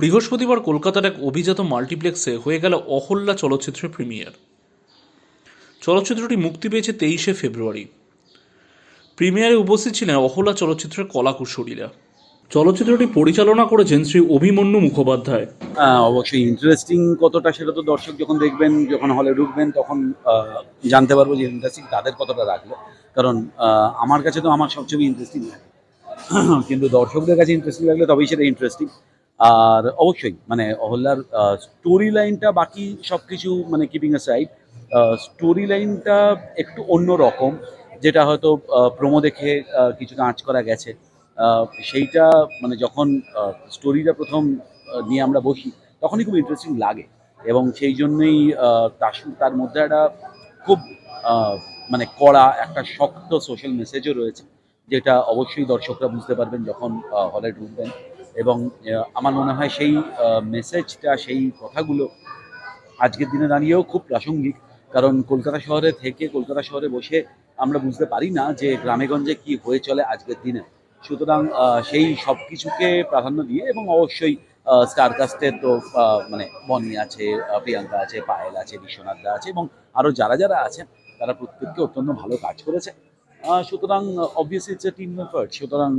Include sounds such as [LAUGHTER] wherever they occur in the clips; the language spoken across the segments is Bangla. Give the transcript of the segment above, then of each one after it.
বৃহস্পতিবার কলকাতার এক অভিজাত মাল্টিপ্লেক্সে হয়ে গেল অহল্যা চলচ্চিত্রের প্রিমিয়ার। চলচ্চিত্রটি মুক্তি পেয়েছে তেইশে ফেব্রুয়ারি। প্রিমিয়ারে উপস্থিত ছিলেন অহল্যা চলচ্চিত্রের কলাকুশলীরা। চলচ্চিত্রটি পরিচালনা করেছেন শ্রী অভিমন্যু মুখোপাধ্যায়। হ্যাঁ, অবশ্যই ইন্টারেস্টিং কতটা সেটা তো দর্শক যখন দেখবেন যখন হলে ঢুকবেন তখন জানতে পারব যে ইন্টারেস্টিং তাদের কতটা রাখল কারণ আমার কাছে তো আমার সবচেয়ে ইন্টারেস্টিং লাগে। [CLEARS THROAT] কিন্তু দর্শকদের কাছে ইন্টারেস্টিং লাগলে তবেই সেটা ইন্টারেস্টিং আর অবশ্যই মানে অহল্যার স্টোরি লাইনটা বাকি সব কিছু মানে কিপিং এ সাইড স্টোরি লাইনটা একটু অন্য রকম, যেটা হয়তো প্রোমো দেখে কিছুটা আঁচ করা গেছে। সেইটা মানে যখন স্টোরিটা প্রথম নিয়ে আমরা বসি, তখনই খুব ইন্টারেস্টিং লাগে। এবং সেই জন্যই তার মধ্যে একটা খুব মানে কড়া, একটা শক্ত সোশ্যাল মেসেজও রয়েছে, যেটা অবশ্যই দর্শকরা বুঝতে পারবেন যখন হলে ঢুকবেন। এবং আমার মনে হয় সেই মেসেজটা সেই কথাগুলো আজকের দিনে দাঁড়িয়েও খুব প্রাসঙ্গিক। কারণ কলকাতা শহরে থেকে কলকাতা শহরে বসে আমরা বুঝতে পারি না যে গ্রামেগঞ্জে কি হয়ে চলে আজকের দিনে। সুতরাং সেই সব কিছুকে প্রাধান্য দিয়ে এবং অবশ্যই স্টার কাস্টের তো মানে বনি আছে প্রিয়াঙ্কা আছে, পায়েল আছে, বিশ্বনাথ দা আছে এবং আরও যারা যারা আছেন, তারা প্রত্যেককে অত্যন্ত ভালো কাজ করেছে। সুতরাং obviously it's a team effort সুতরাং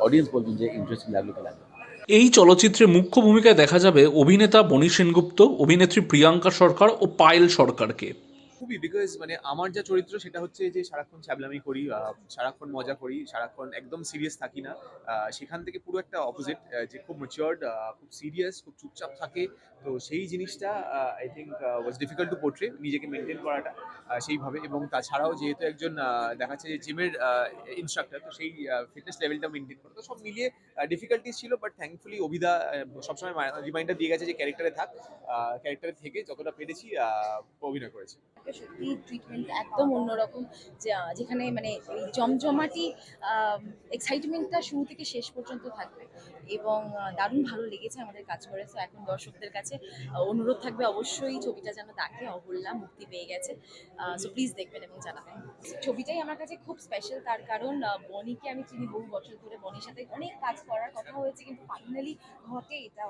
অডিয়েন্স বলবেন যে ইন্টারেস্টিং লাগল কি লাগল এই চলচ্চিত্রে মুখ্য ভূমিকায় দেখা যাবে অভিনেতা বনি সেনগুপ্ত, অভিনেত্রী প্রিয়াঙ্কা সরকার ও পায়েল সরকারকে। খুবই বিকজ মানে আমার যা চরিত্র সেটা হচ্ছে যে সারাক্ষণ ছ্যাবলামি করি সারাক্ষণ মজা করি সারাক্ষণ একদম সিরিয়াস থাকি না। সেখান থেকে পুরো একটা অপোজিট যে খুব ম্যাচিওর্ড খুব সিরিয়াস খুব চুপচাপ থাকে। তো সেই জিনিসটা I think was difficult to portray নিজেকে মেনটেন করাটা সেইভাবে। এবং তাছাড়াও যেহেতু একজন আহ, দেখা যাচ্ছে যে জিমের ইনস্ট্রাক্টর তো সেই ফিটনেস লেভেলটা মেনটেন করা। তো সব মিলিয়ে ডিফিকাল্টিস ছিল বাট থ্যাঙ্কফুলি অভিদা সবসময় রিমাইন্ডার দিয়ে গেছে যে ক্যারেক্টারে থাক। ক্যারেক্টারে থেকে যতটা পেরেছি অভিনয় করেছি। সত্যি ট্রিটমেন্ট একদম অন্যরকম। যেখানে মানে ওই জমজমাটি এক্সাইটমেন্টটা শুরু থেকে শেষ পর্যন্ত থাকবে। এবং দারুণ ভালো লেগেছে আমাদের কাজ করে। তো এখন দর্শকদের কাছে অনুরোধ থাকবে অবশ্যই ছবিটা যেন তাকে অবল্লা মুক্তি পেয়ে গেছে। সো প্লিজ দেখবেন এবং জানাবেন। ছবিটাই আমার কাছে খুব স্পেশাল তার কারণ বনিকে আমি চিনি বহু বছর ধরে। বনির সাথে অনেক কাজ করার কথা হয়েছে, কিন্তু ফাইনালি ঘটে এটা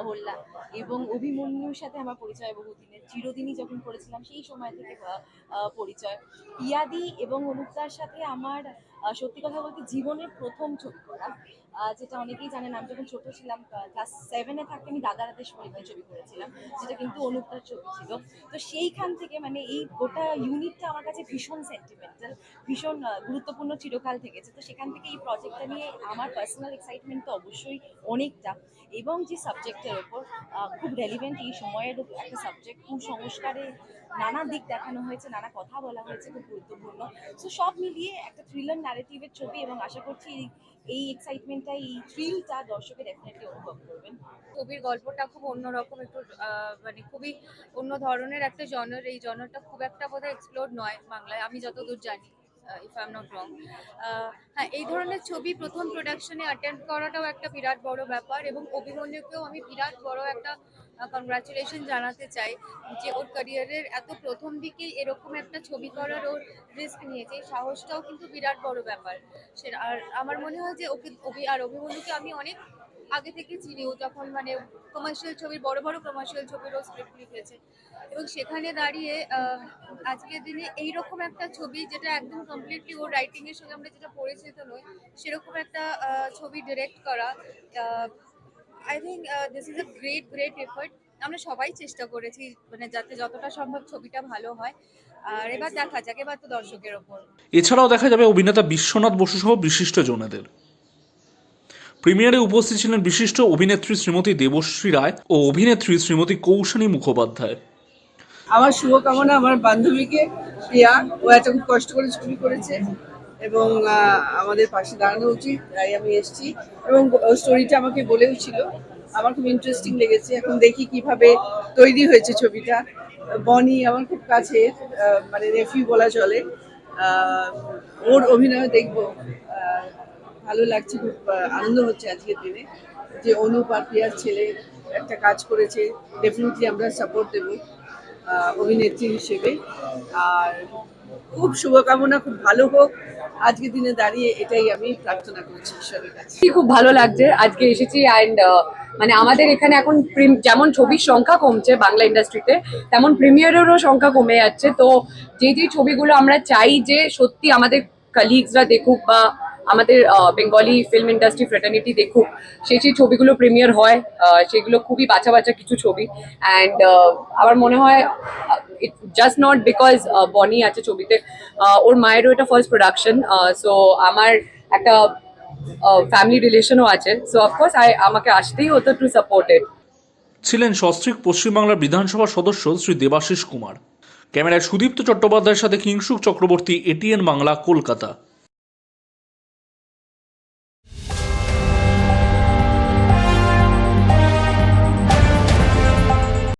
অহল্যা। এবং অভিমন্যুর সাথে আমার পরিচয় বহুদিনের। চিরদিনই যখন করেছিলাম, সেই সময় থেকে আহ, আহ, পরিচয়। ইয়াদি এবং অনুপদার সাথে আমার সত্যি কথা বলতে জীবনের প্রথম ছবি করা। যেটা অনেকেই জানেন আমি যখন ছোট ছিলাম ক্লাস সেভেনে থাকতে আমি দাদার হাতে পরিবার ছবি করেছিলাম যেটা কিন্তু অনুপদার ছবি ছিল। তো সেইখান থেকে মানে এই গোটা ইউনিটটা আমার কাছে ভীষণ সেন্টিমেন্টাল ভীষণ গুরুত্বপূর্ণ চিরকাল থেকেছে। তো সেখান থেকে এই প্রজেক্টটা নিয়ে আমার পার্সোনাল এক্সাইটমেন্ট তো অবশ্যই অনেকটা। এবং যে সাবজেক্টের ওপর খুব রেলিভেন্ট এই সময়ের একটা সাবজেক্ট কুসংস্কারে নানা দিক দেখানো হয়েছে, নানা কথা বলা হয়েছে, খুব গুরুত্বপূর্ণ। সো সব মিলিয়ে একটা থ্রিলার ন্যারেটিভের ছবি এবং আশা করছি এই- এই এক্সাইটমেন্টটা এই থ্রিলটা দর্শকে ডেফিনেটলি অনুভব করবেন। ছবির গল্পটা খুব অন্যরকম, একটু মানে খুবই অন্য ধরনের একটা জনার এই জনারটা খুব একটা বোধহয় এক্সপ্লোর নয় বাংলায়, আমি যতদূর জানি if I am not wrong হ্যাঁ এই ধরনের ছবি প্রথম প্রোডাকশনে অ্যাটেন্ড করাটাও একটা বিরাট বড় ব্যাপার এবং অভিমন্যুকেও আমি বিরাট বড় একটা কংগ্রাচুলেশন জানাতে চাই যে ওর ক্যারিয়ারের এত প্রথম দিকেই এরকম একটা ছবি করার ওর রিস্ক নিয়েছে। এই সাহসটাও কিন্তু বিরাট বড় ব্যাপার। সে আর আমার মনে হয় যে ওকে অভি আর অভিমন্যুকে আমি অনেক আগে থেকে চিনি। ও যখন মানে কমার্শিয়াল ছবির, বড় বড় কমার্শিয়াল ছবিরও স্ক্রিপ্ট লিখেছে। এবং সেখানে দাঁড়িয়ে আজকের দিনে এইরকম একটা ছবি যেটা একদম কমপ্লিটলি ওর রাইটিংয়ের সঙ্গে আমরা যেটা পরিচিত নই, সেরকম একটা ছবি ডিরেক্ট করা I think this is a great great effort আমরা সবাই চেষ্টা করেছি মানে যাতে যতটা সম্ভব ছবিটা ভালো হয়। আর এবার দেখা যাক এবার তো দর্শকের ওপর। এছাড়াও দেখা যাবে অভিনেতা বিশ্বনাথ বসু সহ বিশিষ্ট জনেদের। প্রিমিয়ারে উপস্থিত ছিলেন বিশিষ্ট অভিনেত্রী শ্রীমতী দেবশ্রী রায় ও অভিনেত্রী শ্রীমতী কৌশানী মুখোপাধ্যায়। আমার শুভকামনা আমার বান্ধবীকে প্রিয়া। ও এত খুব কষ্ট করে ছবি করেছে। এবং আমাদের পাশে দাঁড়ানো উচিত, তাই আমি এসেছি। এবং স্টোরিটা আমাকে বলেও ছিল। আমার খুব ইন্টারেস্টিং লেগেছে। এখন দেখি কীভাবে তৈরি হয়েছে ছবিটা। বনি আমার খুব কাছে মানে নেফিউ বলা চলে। ওর অভিনয় দেখব। ভালো লাগছে, খুব আনন্দ হচ্ছে আজকের দিনে। যে অনুপ আর প্রিয়ার ছেলে একটা কাজ করেছে ডেফিনেটলি আমরা সাপোর্ট দেব অভিনেত্রী হিসেবে। আর খুব শুভকামনা, খুব ভালো হোক। আজকের দিনে দাঁড়িয়ে এটাই আমি প্রার্থনা করছি ঈশ্বরের কাছে। খুব ভালো লাগছে। আজকে এসেছি অ্যান্ড মানে আমাদের এখানে এখন যেমন ছবির সংখ্যা কমছে বাংলা ইন্ডাস্ট্রিতে, তেমন প্রিমিয়ারেরও সংখ্যা কমে যাচ্ছে। তো যে যে ছবিগুলো আমরা চাই যে সত্যি আমাদের কালিগসরা দেখুক বা আমাদের বেঙ্গলি ফিল্ম ইন্ডাস্ট্রি ফ্রেটার্নিটি দেখুক সেই সেই ছবিগুলো প্রিমিয়ার হয়। সেগুলো খুবই বাচ্চা বাচ্চা কিছু ছবি। অ্যান্ড আমার মনে হয় ইট জাস্ট নট বিকজ বনি আছে ছবিতে ওর মায়েরও এটা ফার্স্ট প্রোডাকশন সো আমার একটা ফ্যামিলি রিলেশনও আছে সো অফকোর্স আই আমাকে আসতেই হতো টু সাপোর্ট ইট ছিলেন সস্ত্রিক পশ্চিমবাংলার বিধানসভা সদস্য শ্রী দেবাশিস কুমার। ক্যামেরায় সুদীপ্ত চট্টোপাধ্যায়ের সাথে কিংসুক চক্রবর্তী এটিএন বাংলা, কলকাতা।